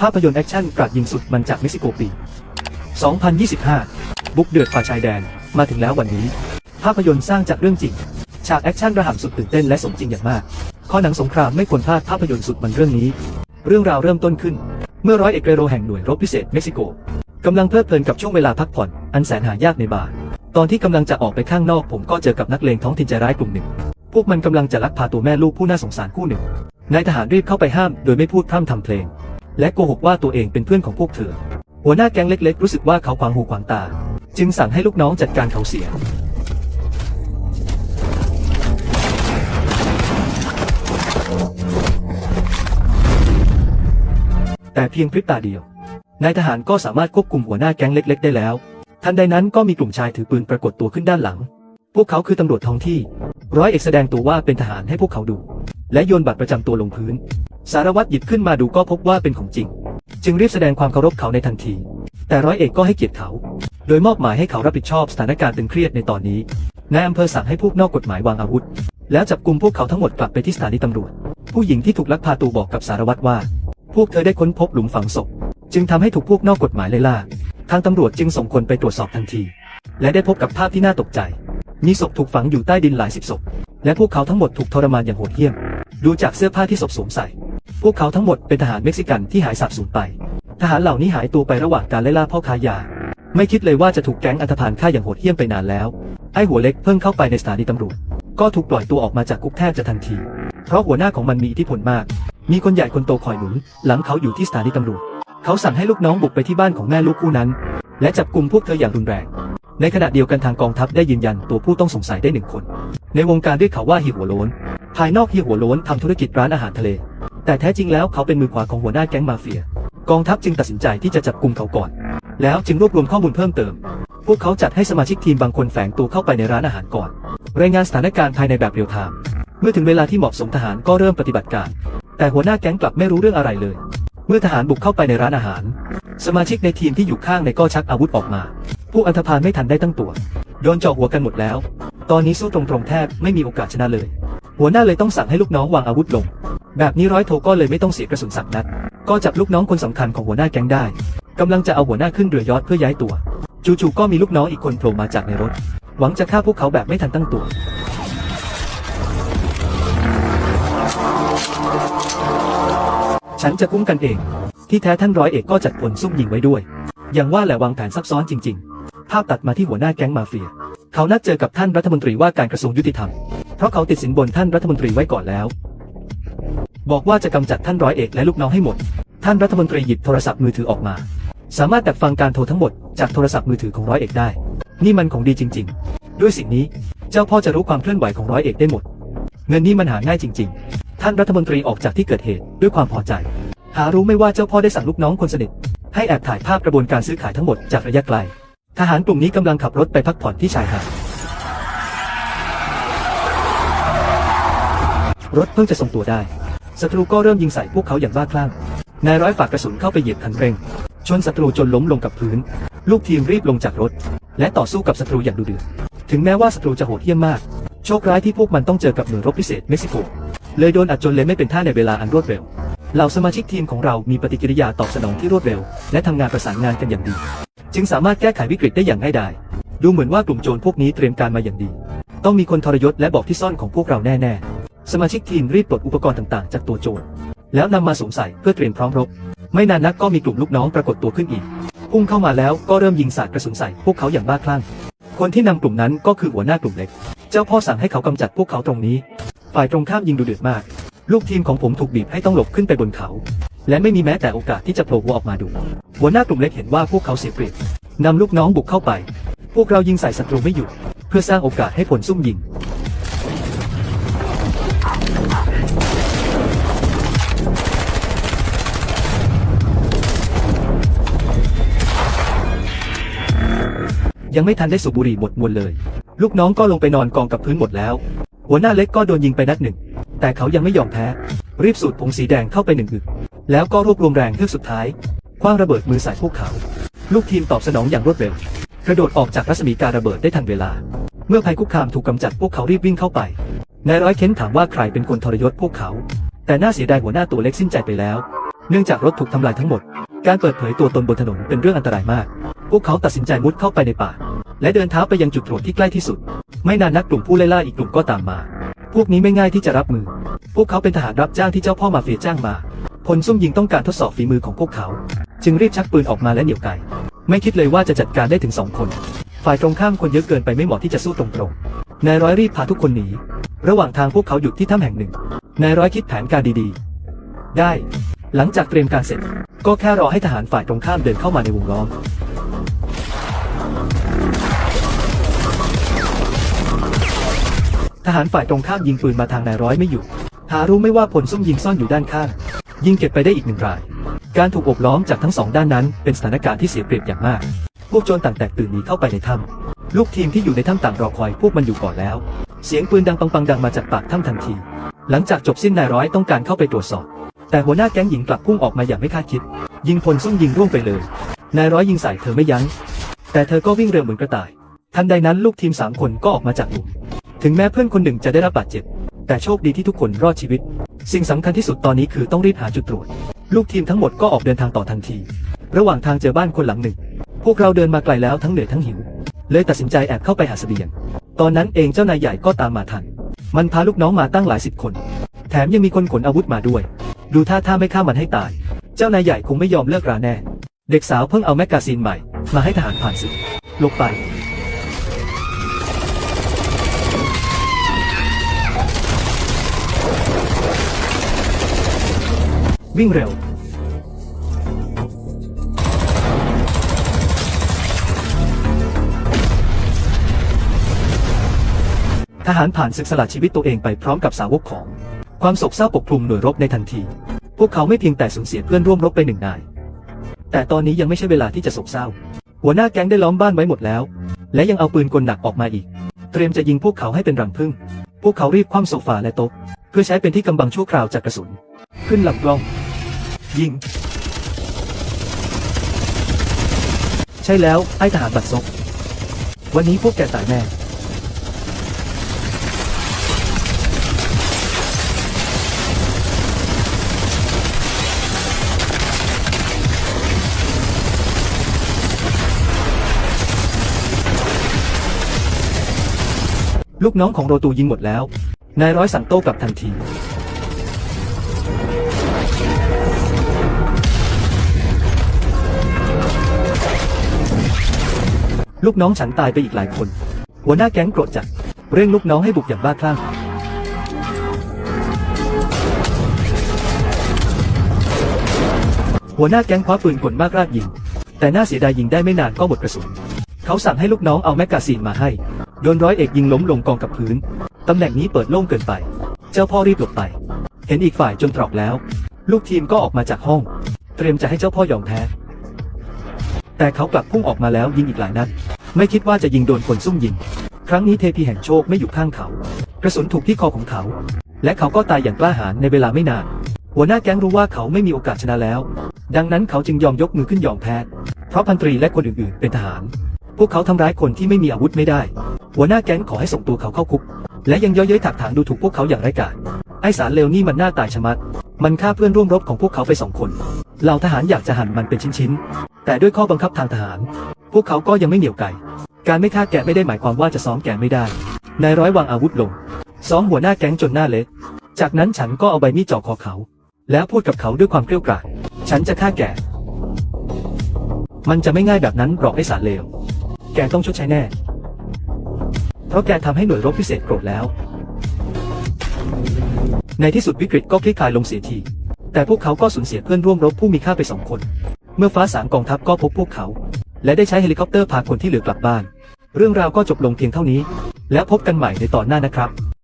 ภาพยนตร์แอคชั่นกราดยิงสุดมันจากเม็กซิโกปี 2025 บุกเดือดฝ่าชายแดน มาถึงแล้ววันนี้ ภาพยนตร์สร้างจากเรื่องจริง ฉากแอคชั่นระห่ำสุดตื่นเต้นและสมจริงอย่างมาก ข้อหนังสงครามไม่ควรพลาดภาพยนตร์สุดมันเรื่องนี้ เรื่องราวเริ่มต้นขึ้น เมื่อร้อยเอกเรโรแห่งหน่วยรบพิเศษเม็กซิโกกำลังเพลิดเพลินกับช่วงเวลาพักผ่อน อันแสนหายากในบาร์ตอนที่กำลังจะออกไปข้างนอกผมก็เจอกับนักเลงท้องถิ่นใจร้ายกลุ่มหนึ่ง พวกมันกำลังจะลักพาตัวแม่ลูกผู้น่าสงสารคู่หนึ่งนายทหารรีบเข้าไปห้ามโดยไม่พูดพร่ำทำเพลง และโกหกว่าตัวเองเป็นเพื่อนของพวกเธอ หัวหน้าแก๊งเล็กๆ รู้สึกว่าเขาขวางหูขวางตา จึงสั่งให้ลูกน้องจัดการเขาเสีย แต่เพียงพริบตาเดียวนายทหารก็สามารถควบคุมหัวหน้าแก๊งเล็ก ๆ ได้แล้ว ทันใดนั้นก็มีกลุ่มชายถือปืนปรากฏตัวขึ้นด้านหลัง พวกเขาคือตำรวจท้องที่ ร้อยเอกแสดงตัวว่าเป็นทหารให้พวกเขาดู และโยนบัตรประจำตัวลงพื้น สารวัตรหยิบขึ้นมาดูก็พบว่าเป็นของจริง จึงรีบแสดงความเคารพเขาในทันที แต่ร้อยเอกก็ให้เกียรติเขา โดยมอบหมายให้เขารับผิดชอบสถานการณ์ตึงเครียดในตอนนี้นายอำเภอสั่งให้พวกนอกกฎหมายวางอาวุธ แล้วจับกลุ่มพวกเขาทั้งหมดกลับไปที่สถานีตำรวจ ผู้หญิงที่ถูกลักพาตัวบอกกับสารวัตรว่า พวกเธอได้ค้นพบหลุมฝังศพ จึงทำให้ถูกพวกนอกกฎหมายไล่ล่า ทางตำรวจจึงส่งคนไปตรวจสอบทันที และได้พบกับภาพที่น่าตกใจ มีศพถูกฝังอยู่ใต้ดินหลายสิบศพ และพวกเขาทั้งหมดถูกทรมานอย่างโหดเหี้ยม ดูจากเสื้อผ้าที่ศพสวมใส่ พวกเขาทั้งหมดเป็นทหารเม็กซิกันที่หายสาบสูญไป ทหารเหล่านี้หายตัวไประหว่างการไล่ล่าพ่อค้ายา ไม่คิดเลยว่าจะถูกแก๊งอันธพาลฆ่าอย่างโหดเหี้ยมไปนานแล้ว ไอ้หัวเล็กเพิ่งเข้าไปในสถานีตำรวจ ก็ถูกปล่อยตัวออกมาจากคุกแทบจะทันที เพราะหัวหน้าของมันมีอิทธิพลมาก มีคนใหญ่คนโตคอยหนุน หลังเขาอยู่ที่สถานีตำรวจ เขาสั่งให้ลูกน้องบุกไปที่บ้านของแม่ลูกคู่นั้น และจับกลุ่มพวกเธออย่างรุนแรง ในขณะเดียวกันทางกองทัพได้ยืนยันตัวผู้ต้องสงสัยได้หนึ่งคน ในวงการเรียกเขาว่าฮีหัวโล้น ภายนอกฮีหัวโล้นทำธุรกิจร้านอาหารทะเล แต่แท้จริงแล้วเขาเป็นมือขวาของหัวหน้าแก๊งมาเฟีย กองทัพจึงตัดสินใจที่จะจับกลุ่มเขาก่อน แล้วจึงรวบรวมข้อมูลเพิ่มเติม พวกเขาจัดให้สมาชิกทีมบางคนแฝงตัวเข้าไปในร้านอาหารก่อน รายงานสถานการณ์ภายในแบบเรียลไทม์ เมื่อถึงเวลาที่เหมาะสมทหารก็เริ่มปฏิบัติการ แต่หัวหน้าแก๊งกลับไม่รู้เรื่องอะไรเลย เมื่อทหารบุกเข้าไปในร้านอาหาร สมาชิกในทีมที่อยู่ข้างในก็ชักอาวุธออกมา ผู้อันธพาลไม่ทันได้ตั้งตัวโดนเจาะหัวกันหมดแล้ว ตอนนี้สู้ตรงๆแทบไม่มีโอกาสชนะเลย หัวหน้าเลยต้องสั่งให้ลูกน้องวางอาวุธลง แบบนี้ร้อยโทก็เลยไม่ต้องเสียกระสุนสักนัด ก็จับลูกน้องคนสำคัญของหัวหน้าแก๊งได้กำลังจะเอาหัวหน้าขึ้นเรือยอชต์เพื่อย้ายตัว จู่ๆก็มีลูกน้องอีกคนโผล่มาจากในรถ หวังจะฆ่าพวกเขาแบบไม่ทันตั้งตัว ฉันจะคุ้มกันเอง ที่แท้ท่านร้อยเอกก็จัดผลซุ่มยิงไว้ด้วย อย่างว่าแหละวางแผนซับซ้อนจริง ๆ ภาพตัดมาที่หัวหน้าแก๊งมาเฟีย เขานัดเจอกับท่านรัฐมนตรีว่าการกระทรวงยุติธรรม เพราะเขาติดสินบนท่านรัฐมนตรีไว้ก่อนแล้ว บอกว่าจะกำจัดท่านร้อยเอกและลูกน้องให้หมด ท่านรัฐมนตรีหยิบโทรศัพท์มือถือออกมา สามารถดักฟังการโทรทั้งหมดจากโทรศัพท์มือถือของร้อยเอกได้ นี่มันของดีจริง ๆ ด้วยสิ่งนี้เจ้าพ่อจะรู้ความเคลื่อนไหวของร้อยเอกได้หมด เงินนี้มันหาง่ายจริง ๆ ท่านรัฐมนตรีออกจากที่เกิดเหตุด้วยความพอใจ หารู้ไม่ว่าเจ้าพ่อได้สั่งลูกน้องคนสนิทให้แอบถ่ายภาพกระบวนการซื้อขายทั้งหมดจากระยะไกล ทหารกลุ่มนี้กำลังขับรถไปพักผ่อนที่ชายหาด รถเพิ่งจะส่งตัวได้ ศัตรูก็เริ่มยิงใส่พวกเขาอย่างบ้าคลั่ง นายร้อยฝากกระสุนเข้าไปเหยียบคันเร่ง ชนศัตรูจนล้มลงกับพื้น ลูกทีมรีบลงจากรถ และต่อสู้กับศัตรูอย่างดุเดือด ถึงแม้ว่าศัตรูจะโหดเหี้ยมมาก โชคร้ายที่พวกมันต้องเจอกับหน่วยรบพิเศษเม็กซิโก เลยโดนอัดจนเละไม่เป็นท่าในเวลาอันรวดเร็ว เหล่าสมาชิกทีมของเรามีปฏิกิริยาตอบสนองที่รวดเร็ว และทำงานประสานงานกันอย่างดี จึงสามารถแก้ไขวิกฤตได้อย่างง่ายดายดูเหมือนว่ากลุ่มโจรพวกนี้เตรียมการมาอย่างดี ต้องมีคนทรยศและบอกที่ซ่อนของพวกเราแน่ๆ สมาชิกทีมรีบปลดอุปกรณ์ต่างๆ จากตัวโจรแล้วนำมาสวมใส่เพื่อเตรียมพร้อมรบ ไม่นานนักก็มีกลุ่มลูกน้องปรากฏตัวขึ้นอีก พุ่งเข้ามาแล้วก็เริ่มยิงสาดกระสุนใส่พวกเขาอย่างบ้าคลั่ง คนที่นำกลุ่มนั้นก็คือหัวหน้ากลุ่มเล็ก เจ้าพ่อสั่งให้เขากำจัดพวกเขาตรงนี้ ฝ่ายตรงข้ามยิงดูเดือดมาก ลูกทีมของผมถูกบีบให้ต้องหลบขึ้นไปบนเขา และไม่มีแม้แต่โอกาสที่จะโผล่หัวออกมาดู หัวหน้ากลุ่มเล็กเห็นว่าพวกเขาเสียเปรียบนำลูกน้องบุกเข้าไป พวกเรายิงใส่ศัตรูไม่หยุดเพื่อสร้างโอกาสให้ผลซุ่มยิง ยังไม่ทันได้สูบบุหรี่หมดมวลเลย ลูกน้องก็ลงไปนอนกองกับพื้นหมดแล้ว หัวหน้าเล็กก็โดนยิงไปนัดหนึ่ง แต่เขายังไม่ยอมแพ้ รีบสูดผงสีแดงเข้าไปหนึ่งอึกแล้วก็รวบรวมแรงเพื่อสุดท้ายคว้างระเบิดมือใส่พวกเขา ลูกทีมตอบสนองอย่างรวดเร็ว กระโดดออกจากรัศมีการระเบิดได้ทันเวลา เมื่อภัยคุกคามถูกกำจัดพวกเขารีบวิ่งเข้าไปนายร้อยเค้นถามว่าใครเป็นคนทรยศพวกเขา แต่น่าเสียดายหัวหน้าตัวเล็กสิ้นใจไปแล้ว เนื่องจากรถถูกทำลายทั้งหมด การเปิดเผยตัวตนบนถนนเป็นเรื่องอันตรายมาก พวกเขาตัดสินใจมุดเข้าไปในป่า และเดินเท้าไปยังจุดตรวจที่ใกล้ที่สุด ไม่นานนักกลุ่มผู้ไล่ล่าอีกกลุ่มก็ตามมา พวกนี้ไม่ง่ายที่จะรับมือ พวกเขาเป็นทหารรับจ้างที่เจ้าพ่อมาเฟียจ้างมา พลซุ่มยิงต้องการทดสอบฝีมือของพวกเขา จึงรีบชักปืนออกมาและเหนี่ยวไก ไม่คิดเลยว่าจะจัดการได้ถึงสองคน ฝ่ายตรงข้ามคนเยอะเกินไปไม่เหมาะที่จะสู้ตรงๆ นายร้อยรีบพาทุกคนหนี ระหว่างทางพวกเขาหยุดที่ถ้ำแห่งหนึ่ง นายร้อยคิดแผนการดีๆ ได้ หลังจากเตรียมการเสร็จ ก็แค่รอให้ทหารฝ่ายตรงข้ามเดินเข้ามาในวงล้อม ทหารฝ่ายตรงข้ามยิงปืนมาทางนายร้อยไม่หยุดหารู้ไม่ว่าพลซุ่มยิงซ่อนอยู่ด้านข้าง ยิงเก็บไปได้อีกหนึ่งราย การถูกอบล้อมจากทั้งสองด้านนั้น เป็นสถานการณ์ที่เสียเปรียบอย่างมาก พวกโจรต่างแตกตื่นหนีเข้าไปในถ้ำลูกทีมที่อยู่ในถ้ำต่างรอคอยพวกมันอยู่ก่อนแล้ว เสียงปืนดังปังๆดังมาจากปากถ้ำทันที หลังจากจบสิ้นนายร้อยต้องการเข้าไปตรวจสอบ แต่หัวหน้าแก๊งหญิงกลับพุ่งออกมาอย่างไม่คาดคิด ยิงพลซุ่มยิงร่วงไปเลย นายร้อยยิงใส่เธอไม่ยัง้ง แต่เธอก็วิ่งเร็วเหมือนกระต่าย ทันใดนั้นลูกทีมสามคนก็ออกมาจากหลุม ถึงแม้เพื่อนคนหนึ่งจะได้รับบาดเจ็บ แต่โชคดีที่ทุกคนรอดชีวิต สิ่งสำคัญที่สุดตอนนี้คือต้องรีบหาจุดตรวจ ลูกทีมทั้งหมดก็ออกเดินทางต่อทันที ระหว่างทางเจอบ้านคนหลังหนึ่ง พวกเราเดินมาไกลแล้วทั้งเหนื่อยทั้งหิว เลยตัดสินใจแอบเข้าไปหาเสบียง ตอนนั้นเองเจ้านายใหญ่ก็ตามมาทัน มันพาลูกน้องมาตั้งหลายสิบคน แถมยังมีคนขนอาวุธมาด้วย ดูท่าท่าไม่ฆ่ามันให้ตาย เจ้านายใหญ่คงไม่ยอมเลิกราแน่ เด็กสาวเพิ่งเอาแมกกาซีนใหม่ มาให้ทหารผ่านศึกหลบไป วิ่งเร็ว ทหารผ่านศึกสละชีวิตตัวเองไปพร้อมกับสาวกของ ความโศกเศร้าปกคลุมหน่วยรบในทันที พวกเขาไม่เพียงแต่สูญเสียเพื่อนร่วมรบไปหนึ่งนาย แต่ตอนนี้ยังไม่ใช่เวลาที่จะโศกเศร้า หัวหน้าแก๊งได้ล้อมบ้านไว้หมดแล้ว และยังเอาปืนกลหนักออกมาอีก เตรียมจะยิงพวกเขาให้เป็นรังผึ้งพวกเขารีบคว่ำโซฟาและโต๊ะเพื่อใช้เป็นที่กำบังชั่วคราวจากกระสุน ขึ้นลำกล้อง ยิง ใช่แล้ว ไอ้ทหารบัดซบวันนี้พวกแกตายแน่ลูกน้องของโรตูยิงหมดแล้ว นายร้อยสั่งโต้กลับทันที ลูกน้องฉันตายไปอีกหลายคน หัวหน้าแก๊งโกรธจัด เร่งลูกน้องให้บุกอย่างบ้าคลั่ง หัวหน้าแก๊งคว้าปืนกลมากราดยิง แต่น่าเสียดายยิงได้ไม่นานก็หมดกระสุน เขาสั่งให้ลูกน้องเอาแมกกาซีนมาให้ โดนร้อยเอกยิงล้มลงกองกับพื้น ตำแหน่งนี้เปิดโล่งเกินไป เจ้าพ่อรีบหลบไป เห็นอีกฝ่ายจนตรอกแล้ว ลูกทีมก็ออกมาจากห้อง เตรียมจะให้เจ้าพ่อยอมแพ้ แต่เขากลับพุ่งออกมาแล้วยิงอีกหลายนัด ไม่คิดว่าจะยิงโดนคนซุ่มยิง ครั้งนี้เทพีแห่งโชคไม่อยู่ข้างเขา กระสุนถูกที่คอของเขา และเขาก็ตายอย่างกล้าหาญในเวลาไม่นาน หัวหน้าแก๊งรู้ว่าเขาไม่มีโอกาสชนะแล้ว ดังนั้นเขาจึงยอมยกมือขึ้นยอมแพ้ เพราะพันตรีและคนอื่นๆ เป็นทหาร พวกเขาทำร้ายคนที่ไม่มีอาวุธไม่ได้ หัวหน้าแก๊งขอให้ส่งตัวเขาเข้าคุก และยังเย่อเย้ยถักถางดูถูกพวกเขาอย่างไร้กาจไอสารเลวนี่มันหน้าตายชะมัด มันฆ่าเพื่อนร่วมรบของพวกเขาไปสองคน เหล่าทหารอยากจะหั่นมันเป็นชิ้นๆ แต่ด้วยข้อบังคับทางทหาร พวกเขาก็ยังไม่เหนียวไก่ การไม่ฆ่าแกะไม่ได้หมายความว่าจะซ้อมแกะไม่ได้ นายร้อยวางอาวุธลง ซ้อมหัวหน้าแก๊งจนหน้าเละจากนั้นฉันก็เอาใบมีดจ่อคอเขา แล้วพูดกับเขาด้วยความเกรี้ยวกราด ฉันจะฆ่าแกมันจะไม่ง่ายแบบนั้นหรอกไอ้สารเลว แกต้องชดใช้แน่ เพราะแกทำให้หน่วยรบพิเศษโกรธแล้ว ในที่สุดวิกฤตก็คลี่คลายลงเสียที แต่พวกเขาก็สูญเสียเพื่อนร่วมรบผู้มีค่าไปสองคน เมื่อฟ้าสางกองทัพก็พบพวกเขา และได้ใช้เฮลิคอปเตอร์พาคนที่เหลือกลับบ้าน เรื่องราวก็จบลงเพียงเท่านี้ แล้วพบกันใหม่ในตอนหน้านะครับ